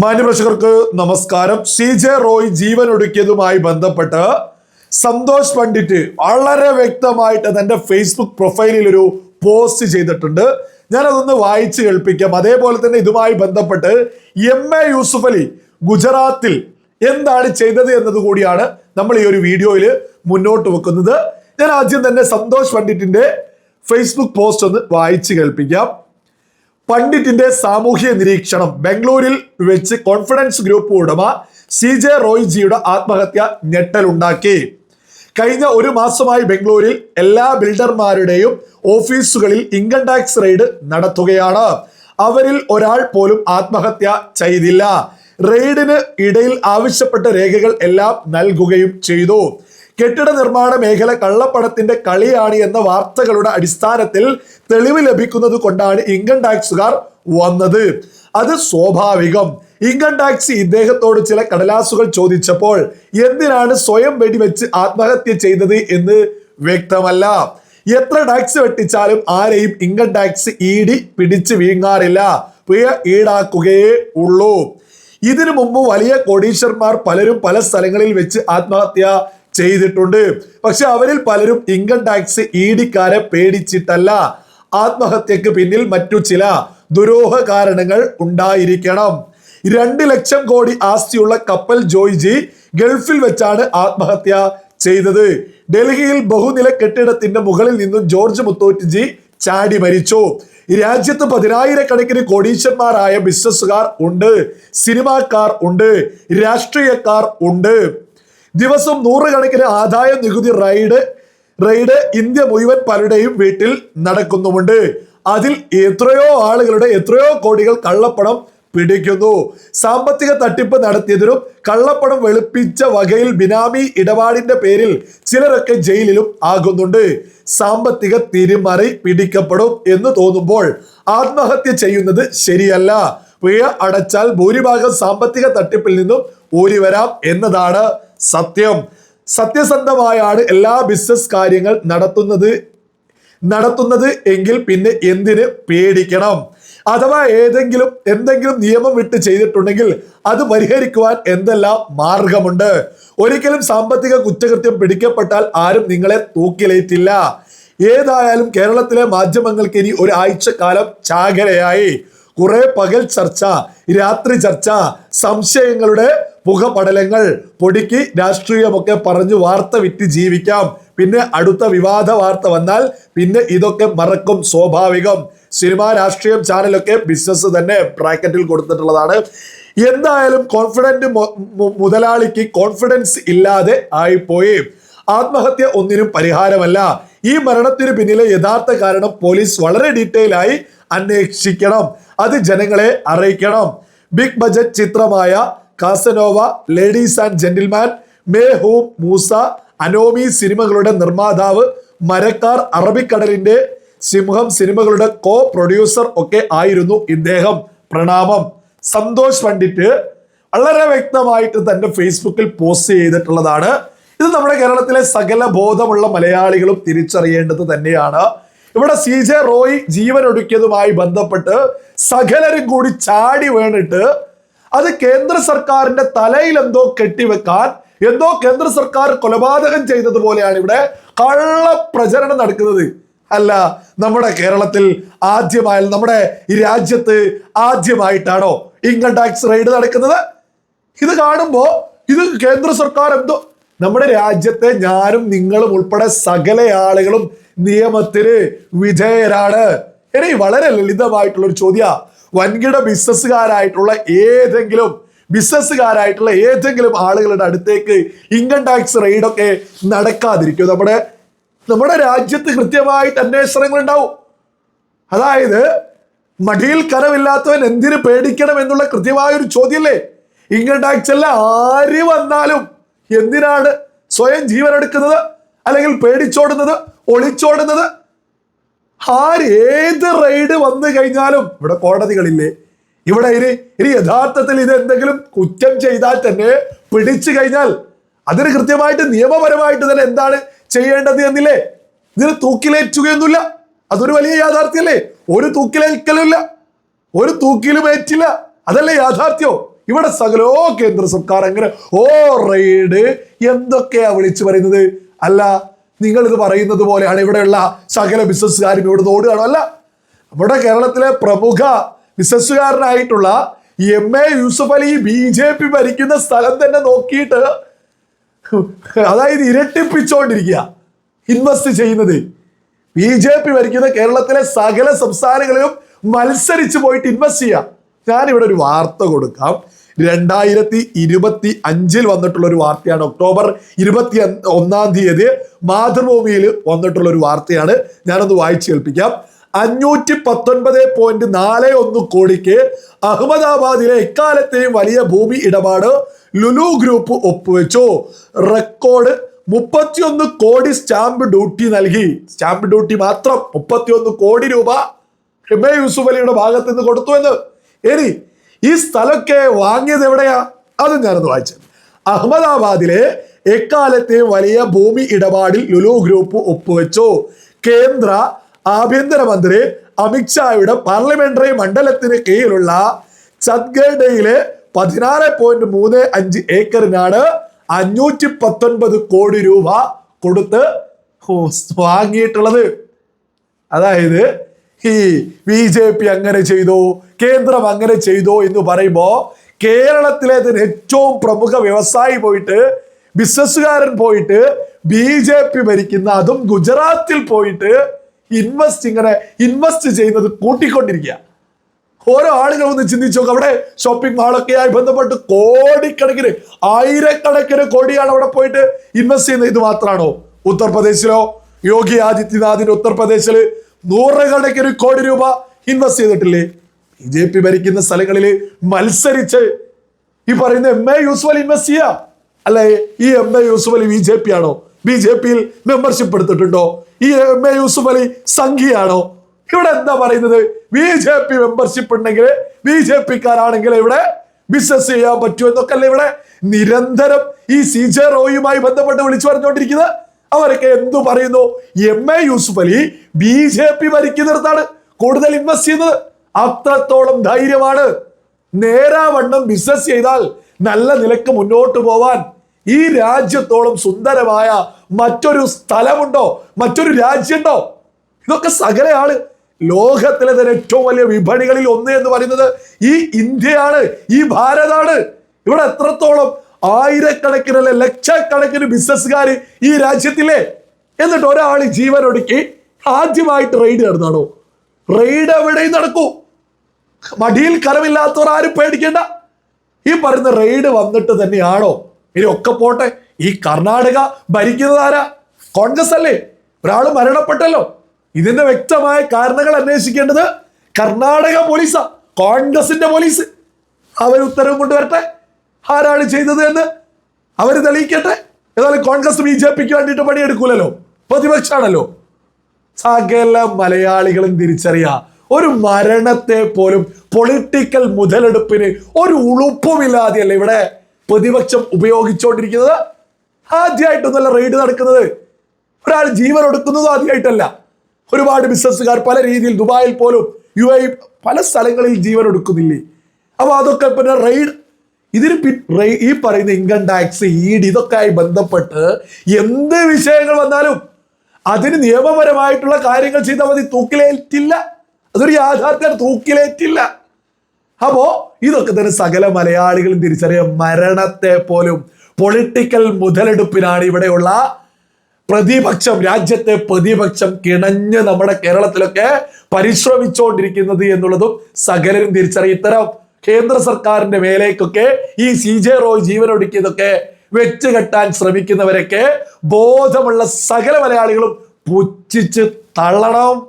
മാന്യപ്രേക്ഷകർക്ക് നമസ്കാരം. C J Roy ജീവൻ ഒടുക്കിയതുമായി ബന്ധപ്പെട്ട് സന്തോഷ് പണ്ഡിറ്റ് വളരെ വ്യക്തമായിട്ട് തന്റെ ഫേസ്ബുക്ക് പ്രൊഫൈലിൽ ഒരു പോസ്റ്റ് ചെയ്തിട്ടുണ്ട്. ഞാൻ അതൊന്ന് വായിച്ച് കേൾപ്പിക്കാം. അതേപോലെ തന്നെ ഇതുമായി ബന്ധപ്പെട്ട് എം എ യൂസുഫ് അലി ഗുജറാത്തിൽ എന്താണ് ചെയ്തത് എന്നത് കൂടിയാണ് നമ്മൾ ഈ ഒരു വീഡിയോയിൽ മുന്നോട്ട് വെക്കുന്നത്. ഞാൻ ആദ്യം തന്നെ സന്തോഷ് പണ്ഡിറ്റിന്റെ ഫേസ്ബുക്ക് പോസ്റ്റ് ഒന്ന് വായിച്ച് കേൾപ്പിക്കാം. പണ്ഡിറ്റിന്റെ സാമൂഹ്യ നിരീക്ഷണം. ബംഗളൂരിൽ വെച്ച് കോൺഫിഡൻസ് ഗ്രൂപ്പ് ഉടമ സി ജെ റോയ്ജിയുടെ ആത്മഹത്യ ഞെട്ടലുണ്ടാക്കി. കഴിഞ്ഞ ഒരു മാസമായി ബംഗളൂരിൽ എല്ലാ ബിൽഡർമാരുടെയും ഓഫീസുകളിൽ ഇൻകം ടാക്സ് റെയ്ഡ് നടത്തുകയാണ്. അവരിൽ ഒരാൾ പോലും ആത്മഹത്യ ചെയ്തില്ല. റെയ്ഡിന് ഇടയിൽ ആവശ്യപ്പെട്ട രേഖകൾ എല്ലാം നൽകുകയും ചെയ്തു. കെട്ടിട നിർമ്മാണ മേഖല കള്ളപ്പണത്തിന്റെ കളിയാണ് എന്ന വാർത്തകളുടെ അടിസ്ഥാനത്തിൽ തെളിവ് ലഭിക്കുന്നത് കൊണ്ടാണ് ഇൻകം ടാക്സുകാർ വന്നത്. അത് സ്വാഭാവികം. ഇൻകം ടാക്സ് ഇദ്ദേഹത്തോട് ചില കടലാസുകൾ ചോദിച്ചപ്പോൾ എന്തിനാണ് സ്വയം വെടിവെച്ച് ആത്മഹത്യ ചെയ്തത് എന്ന് വ്യക്തമല്ല. എത്ര ടാക്സ് വെട്ടിച്ചാലും ആരെയും ഇൻകം ടാക്സ് ഈടി പിടിച്ച് വീങ്ങാറില്ല. പിഴ ഈടാക്കുകയേ ഉള്ളൂ. ഇതിനു മുമ്പ് വലിയ കോടീശ്വരന്മാർ പലരും പല സ്ഥലങ്ങളിൽ വെച്ച് ആത്മഹത്യ ചെയ്തിട്ടുണ്ട്. പക്ഷെ അവരിൽ പലരും ഇൻകം ടാക്സ് ഈടിക്കാരെ പേടിച്ചിട്ടല്ല. ആത്മഹത്യക്ക് പിന്നിൽ മറ്റു ചില ദുരോഹ കാരണങ്ങൾ ഉണ്ടായിരിക്കണം. രണ്ട് ലക്ഷം കോടി ആസ്തിയുള്ള കപ്പൽ ജോയ്ജി ഗൾഫിൽ വെച്ചാണ് ആത്മഹത്യ ചെയ്തത്. ഡൽഹിയിൽ ബഹുനില കെട്ടിടത്തിന്റെ മുകളിൽ നിന്നും ജോർജ് മുത്തോറ്റിജി ചാടി മരിച്ചു. രാജ്യത്ത് പതിനായിരക്കണക്കിന് കോടീശന്മാരായ ബിസിനസ്സുകാർ ഉണ്ട് സിനിമാക്കാർ ഉണ്ട് രാഷ്ട്രീയക്കാർ ഉണ്ട്. ദിവസം നൂറുകണക്കിന് ആദായ നികുതി റൈഡ് റൈഡ് ഇന്ത്യ മുഴുവൻ പലരുടെയും വീട്ടിൽ നടക്കുന്നുമുണ്ട്. അതിൽ എത്രയോ ആളുകളുടെ എത്രയോ കോടികൾ കള്ളപ്പണം പിടിക്കുന്നു. സാമ്പത്തിക തട്ടിപ്പ് നടത്തിയതിനും കള്ളപ്പണം വെളുപ്പിച്ച വകയിൽ ബിനാമി ഇടപാടിന്റെ പേരിൽ ചിലരൊക്കെ ജയിലിലും ആകുന്നുണ്ട്. സാമ്പത്തിക തിരിമറി പിടിക്കപ്പെടും എന്ന് തോന്നുമ്പോൾ ആത്മഹത്യ ചെയ്യുന്നത് ശരിയല്ല. പിഴ അടച്ചാൽ ഭൂരിഭാഗം സാമ്പത്തിക തട്ടിപ്പിൽ നിന്നും ഊരി വരാം എന്നതാണ് സത്യം. സത്യസന്ധമായാണ് എല്ലാ ബിസിനസ് കാര്യങ്ങൾ നടത്തുന്നത് നടത്തുന്നത് എങ്കിൽ പിന്നെ എന്തിന് പേടിക്കണം? അഥവാ ഏതെങ്കിലും എന്തെങ്കിലും നിയമം വിട്ട് ചെയ്തിട്ടുണ്ടെങ്കിൽ അത് പരിഹരിക്കുവാൻ എന്തെല്ലാം മാർഗമുണ്ട്? ഒരിക്കലും സാമ്പത്തിക കുറ്റകൃത്യം പിടിക്കപ്പെട്ടാൽ ആരും നിങ്ങളെ തൂക്കിലേറ്റില്ല. ഏതായാലും കേരളത്തിലെ മാധ്യമങ്ങൾക്ക് ഇനി ഒരാഴ്ചക്കാലം ചാകരയായി. കുറെ പകൽ ചർച്ച രാത്രി ചർച്ച സംശയങ്ങളുടെ പുകപടലങ്ങൾ പൊടിക്ക് രാഷ്ട്രീയമൊക്കെ പറഞ്ഞു വാർത്ത വിറ്റ് ജീവിക്കാം. പിന്നെ അടുത്ത വിവാദ വാർത്ത വന്നാൽ പിന്നെ ഇതൊക്കെ മറക്കും സ്വാഭാവികം. സിനിമ രാഷ്ട്രീയം ചാനലൊക്കെ ബിസിനസ് തന്നെ ബ്രാക്കറ്റിൽ കൊടുത്തിട്ടുള്ളതാണ്. എന്തായാലും കോൺഫിഡന്റ് മുതലാളിക്ക് കോൺഫിഡൻസ് ഇല്ലാതെ ആയിപ്പോയി. ആത്മഹത്യ ഒന്നിനും പരിഹാരമല്ല. ഈ മരണത്തിന് പിന്നിലെ യഥാർത്ഥ കാരണം പോലീസ് വളരെ ഡീറ്റെയിൽ ആയി അന്വേഷിക്കണം. അത് ജനങ്ങളെ അറിയിക്കണം. ബിഗ് ബജറ്റ് ചിത്രമായ Casanova ladies and gentleman Mei Hoom Moosa Anomie സിനിമകളുടെ നിർമ്മാതാവ് മരക്കാർ അറബിക്കടലിന്റെ സിംഹം സിനിമകളുടെ കോ പ്രൊഡ്യൂസർ ഒക്കെ ആയിരുന്നു ഇദ്ദേഹം. പ്രണാമം. സന്തോഷ് പണ്ഡിറ്റ് വളരെ വ്യക്തമായിട്ട് തന്റെ ഫേസ്ബുക്കിൽ പോസ്റ്റ് ചെയ്തിട്ടുള്ളതാണ്. ഇത് നമ്മുടെ കേരളത്തിലെ സകല ബോധമുള്ള മലയാളികളും തിരിച്ചറിയേണ്ടത് തന്നെയാണ്. ഇവിടെ സി ജെ റോയ് ജീവനൊടുക്കിയതുമായി ബന്ധപ്പെട്ട് സകലരും കൂടി ചാടി വീണിട്ട് അത് കേന്ദ്ര സർക്കാരിന്റെ തലയിൽ എന്തോ കെട്ടിവെക്കാൻ എന്തോ കേന്ദ്ര സർക്കാർ കൊലപാതകം ചെയ്തതുപോലെയാണ് ഇവിടെ കള്ള പ്രചരണം നടക്കുന്നത്. അല്ല നമ്മുടെ കേരളത്തിൽ ആദ്യമായി നമ്മുടെ ഈ രാജ്യത്ത് ആദ്യമായിട്ടാണോ ഇൻകം ടാക്സ് റെയ്ഡ് നടക്കുന്നത്? ഇത് കാണുമ്പോ ഇത് കേന്ദ്ര സർക്കാർ എന്തോ നമ്മുടെ രാജ്യത്തെ ഞാനും നിങ്ങളും ഉൾപ്പെടെ സകല ആളുകളും നിയമത്തിന് വിധേയരാണ് ഇനി വളരെ ലളിതമായിട്ടുള്ള ഒരു ചോദ്യ. വൻകിട ബിസിനസ്സുകാരായിട്ടുള്ള ഏതെങ്കിലും ബിസിനസ്സുകാരായിട്ടുള്ള ഏതെങ്കിലും ആളുകളുടെ അടുത്തേക്ക് ഇൻകം ടാക്സ് റെയ്ഡൊക്കെ നടക്കാതിരിക്കും. നമ്മുടെ നമ്മുടെ രാജ്യത്ത് കൃത്യമായിട്ട് അന്വേഷണങ്ങൾ ഉണ്ടാവും. അതായത് മടിയിൽ കരമില്ലാത്തവൻ എന്തിനു പേടിക്കണം എന്നുള്ള കൃത്യമായ ഒരു ചോദ്യമല്ലേ? ഇൻകം ടാക്സ് അല്ല ആര് വന്നാലും എന്തിനാണ് സ്വയം ജീവനെടുക്കുന്നത്? അല്ലെങ്കിൽ പേടിച്ചോടുന്നത് ഒളിച്ചോടുന്നത്? ആര് ഏത് റെയ്ഡ് വന്നു കഴിഞ്ഞാലും ഇവിടെ കോടതികളില്ലേ? ഇവിടെ ഇനി ഇനി യഥാർത്ഥത്തിൽ ഇത് എന്തെങ്കിലും കുറ്റം ചെയ്താൽ തന്നെ പിടിച്ചു കഴിഞ്ഞാൽ അതിന് കൃത്യമായിട്ട് നിയമപരമായിട്ട് തന്നെ എന്താണ് ചെയ്യേണ്ടത് എന്നില്ലേ? ഇതിന് തൂക്കിലേറ്റുകയൊന്നുമില്ല. അതൊരു വലിയ യാഥാർത്ഥ്യല്ലേ ഒരു തൂക്കിലേൽക്കലുമില്ല. ഒരു തൂക്കിലും ഏറ്റില്ല. അതല്ലേ യാഥാർത്ഥ്യോ? ഇവിടെ സകലോ കേന്ദ്ര സർക്കാർ അങ്ങനെ ഓ റെയ്ഡ് എന്തൊക്കെയാ വിളിച്ചു പറയുന്നത്? അല്ല നിങ്ങൾ ഇത് പറയുന്നത് പോലെയാണ് ഇവിടെയുള്ള സകല ബിസിനസ്സുകാരും ഇവിടെ ഓടുകയാണോ. അല്ല നമ്മുടെ കേരളത്തിലെ പ്രമുഖ ബിസിനസ്സുകാരനായിട്ടുള്ള M A Yusuf Ali B J P ഭരിക്കുന്ന സ്ഥലം തന്നെ നോക്കിയിട്ട് അതായത് ഇരട്ടിപ്പിച്ചുകൊണ്ടിരിക്കുക ഇൻവെസ്റ്റ് ചെയ്യുന്നത്. ബി ജെ പി ഭരിക്കുന്ന കേരളത്തിലെ സകല സംസ്ഥാനങ്ങളിലും മത്സരിച്ച് പോയിട്ട് ഇൻവെസ്റ്റ് ചെയ്യാം ഞാനിവിടെ ഒരു വാർത്ത കൊടുക്കാം. രണ്ടായിരത്തി ഇരുപത്തി അഞ്ചിൽ വന്നിട്ടുള്ള ഒരു വാർത്തയാണ്. ഒക്ടോബർ ഇരുപത്തി ഒന്നാം തീയതി മാതൃഭൂമിയിൽ വന്നിട്ടുള്ള ഒരു വാർത്തയാണ്. ഞാനൊന്ന് വായിച്ചു കേൾപ്പിക്കാം. അഞ്ഞൂറ്റി പത്തൊൻപത് പോയിന്റ് നാല് ഒന്ന് കോടിക്ക് അഹമ്മദാബാദിലെ എക്കാലത്തെയും വലിയ ഭൂമി ഇടപാട് ലുലു ഗ്രൂപ്പ് ഒപ്പുവെച്ചു. റെക്കോർഡ് മുപ്പത്തിയൊന്ന് കോടി സ്റ്റാമ്പ് ഡ്യൂട്ടി നൽകി. സ്റ്റാമ്പ് ഡ്യൂട്ടി മാത്രം മുപ്പത്തിയൊന്ന് കോടി രൂപ എം എ യൂസുഫ് അലിയുടെ ഭാഗത്ത് നിന്ന് കൊടുത്തു എന്ന്. ഇനി ഈ സ്ഥലമൊക്കെ വാങ്ങിയത് എവിടെയാ? അത് ഞാനൊന്ന് വായിച്ചു അഹമ്മദാബാദിലെ എക്കാലത്തെയും വലിയ ഭൂമി ഇടപാടിൽ ലുലു ഗ്രൂപ്പ് ഒപ്പുവെച്ചു. കേന്ദ്ര ആഭ്യന്തരമന്ത്രി അമിത്ഷായുടെ പാർലമെന്ററി മണ്ഡലത്തിന് കീഴിലുള്ള ചത്ഗഡയിലെ പതിനാറ് പോയിന്റ് മൂന്ന് അഞ്ച് ഏക്കറിനാണ് അഞ്ഞൂറ്റി പത്തൊൻപത് കോടി രൂപ കൊടുത്ത് വാങ്ങിയിട്ടുള്ളത്. അതായത് ഈ ബി ജെ പി അങ്ങനെ ചെയ്തു കേന്ദ്രം അങ്ങനെ ചെയ്തു എന്ന് പറയുമ്പോ കേരളത്തിലെ തന്നെ ഏറ്റവും പ്രമുഖ വ്യവസായി പോയിട്ട് ബിസിനസ്സുകാരൻ പോയിട്ട് ബി ജെ പി ഭരിക്കുന്ന അതും ഗുജറാത്തിൽ പോയിട്ട് ഇൻവെസ്റ്റ് ഇങ്ങനെ ഇൻവെസ്റ്റ് ചെയ്യുന്നത് കൂട്ടിക്കൊണ്ടിരിക്കുക. ഓരോ ആളുകൾ ഒന്ന് ചിന്തിച്ചു നോക്കുക അവിടെ ഷോപ്പിംഗ് മാളൊക്കെയായി ബന്ധപ്പെട്ട് കോടിക്കണക്കിന് ആയിരക്കണക്കിന് കോടിയാണ് അവിടെ പോയിട്ട് ഇൻവെസ്റ്റ് ചെയ്യുന്നത്. ഇത് മാത്രമാണോ? ഉത്തർപ്രദേശിലോ? യോഗി ആദിത്യനാഥിന്റെ ഉത്തർപ്രദേശിൽ നൂറുകണക്കിന് കോടി രൂപ ഇൻവെസ്റ്റ് ചെയ്തിട്ടില്ലേ? ബി ജെ പി ഭരിക്കുന്ന സ്ഥലങ്ങളിൽ മത്സരിച്ച് ഈ പറയുന്ന എം എ അലി ഇൻവെസ്റ്റ് ചെയ്യാ. അല്ലെ? ഈ M A Yusuf Ali B J P ആണോ? ബി ജെ പിയിൽ മെമ്പർഷിപ്പ് എടുത്തിട്ടുണ്ടോ? ഈ എം എ യൂസുഫ് അലി സംഘിയാണോ? ഇവിടെ എന്താ പറയുന്നത്? ബി ജെ പി മെമ്പർഷിപ്പ് ഉണ്ടെങ്കിൽ ബി ജെ പിക്കാരാണെങ്കിൽ ഇവിടെ ബിസിനസ് ചെയ്യാൻ പറ്റുമോ എന്നൊക്കെ അല്ലേ ഇവിടെ നിരന്തരം ഈ സി ജെ റോയുമായി ബന്ധപ്പെട്ട് വിളിച്ചു പറഞ്ഞുകൊണ്ടിരിക്കുന്നത്? അവരൊക്കെ എന്തു പറയുന്നു? M A Yusuf Ali B J P ഭരിക്കുന്നിടത്താണ് കൂടുതൽ ഇൻവെസ്റ്റ് ചെയ്യുന്നത്. അത്രത്തോളം ധൈര്യമാണ്. നേരാവണ്ണം ബിസിനസ് ചെയ്താൽ നല്ല നിലയ്ക്ക് മുന്നോട്ട് പോവാൻ ഈ രാജ്യത്തോളം സുന്ദരമായ മറ്റൊരു സ്ഥലമുണ്ടോ? മറ്റൊരു രാജ്യമുണ്ടോ? ഇതൊക്കെ സകലയാണ്. ലോകത്തിലെ തന്നെ ഏറ്റവും വലിയ വിപണികളിൽ ഒന്ന് എന്ന് പറയുന്നത് ഈ ഇന്ത്യയാണ് ഈ ഭാരതാണ്. ഇവിടെ എത്രത്തോളം ആയിരക്കണക്കിന് അല്ലെ ലക്ഷക്കണക്കിന് ബിസിനസ്സുകാർ ഈ രാജ്യത്തിലെ. എന്നിട്ട് ഒരാൾ ജീവനൊടുക്കി ആദ്യമായിട്ട് റെയ്ഡ് നടന്നാണോ റെയ്ഡ് എവിടെയും നടക്കൂ. മടിയിൽ കരമില്ലാത്തവർ ആരും പേടിക്കേണ്ട. ഈ പറയുന്ന റെയ്ഡ് വന്നിട്ട് തന്നെയാണോ? ഇനി ഒക്കെ പോട്ടെ. ഈ കർണാടക ഭരിക്കുന്നത് ആരാ? കോൺഗ്രസ് അല്ലേ? ഒരാൾ മരണപ്പെട്ടല്ലോ. ഇതിന്റെ വ്യക്തമായ കാരണങ്ങൾ അന്വേഷിക്കേണ്ടത് കർണാടക പോലീസാ കോൺഗ്രസിന്റെ പോലീസ്. അവർ ഉത്തരവ് കൊണ്ടുവരട്ടെ. ആരാണ് ചെയ്തത് എന്ന് അവർ തെളിയിക്കട്ടെ. ഏതായാലും കോൺഗ്രസ് ബി ജെ പിക്ക് വേണ്ടിയിട്ട് പണിയെടുക്കൂലല്ലോ. പ്രതിപക്ഷാണല്ലോ. സകല മലയാളികളും തിരിച്ചറിയാ ഒരു മരണത്തെ പോലും പൊളിറ്റിക്കൽ മുതലെടുപ്പിന് ഒരു ഉളുപ്പുമില്ലാതെയല്ല ഇവിടെ പ്രതിപക്ഷം ഉപയോഗിച്ചുകൊണ്ടിരിക്കുന്നത് ആദ്യമായിട്ടൊന്നല്ല റെയ്ഡ് നടക്കുന്നത്. ഒരാൾ ജീവൻ ഒടുക്കുന്നതും ആദ്യമായിട്ടല്ല ഒരുപാട് ബിസിനസ്സുകാർ പല രീതിയിൽ ദുബായിൽ പോലും യു എ പല സ്ഥലങ്ങളിൽ ജീവൻ ഒടുക്കുന്നില്ലേ? അപ്പൊ അതൊക്കെ പിന്നെ റെയ്ഡ് ഇതിന് ഈ പറയുന്ന ഇൻകം ടാക്സ് ഈഡ് ഇതൊക്കെ ആയി ബന്ധപ്പെട്ട് എന്ത് വിഷയങ്ങൾ വന്നാലും അതിന് നിയമപരമായിട്ടുള്ള കാര്യങ്ങൾ ചെയ്താൽ മതി. തൂക്കിലേറ്റില്ല. അതൊരു യാഥാർത്ഥ്യം തൂക്കിലേറ്റില്ല. അപ്പോ ഇതൊക്കെ തന്നെ സകല മലയാളികളും തിരിച്ചറിയ. മരണത്തെ പോലും പൊളിറ്റിക്കൽ മുതലെടുപ്പിനാണ് ഇവിടെയുള്ള പ്രതിപക്ഷം രാജ്യത്തെ പ്രതിപക്ഷം കിണഞ്ഞ് നമ്മുടെ കേരളത്തിലൊക്കെ പരിശ്രമിച്ചുകൊണ്ടിരിക്കുന്നത് എന്നുള്ളതും സകലരും തിരിച്ചറിയും. ഇത്തരം കേന്ദ്ര സർക്കാരിന്റെ മേലേക്കൊക്കെ ഈ സി ജെ റോയ് ജീവനൊടുക്കിയതൊക്കെ വെച്ച് കെട്ടാൻ ശ്രമിക്കുന്നവരൊക്കെ ബോധമുള്ള സകല മലയാളികളും പുച്ഛിച്ച് തള്ളണം.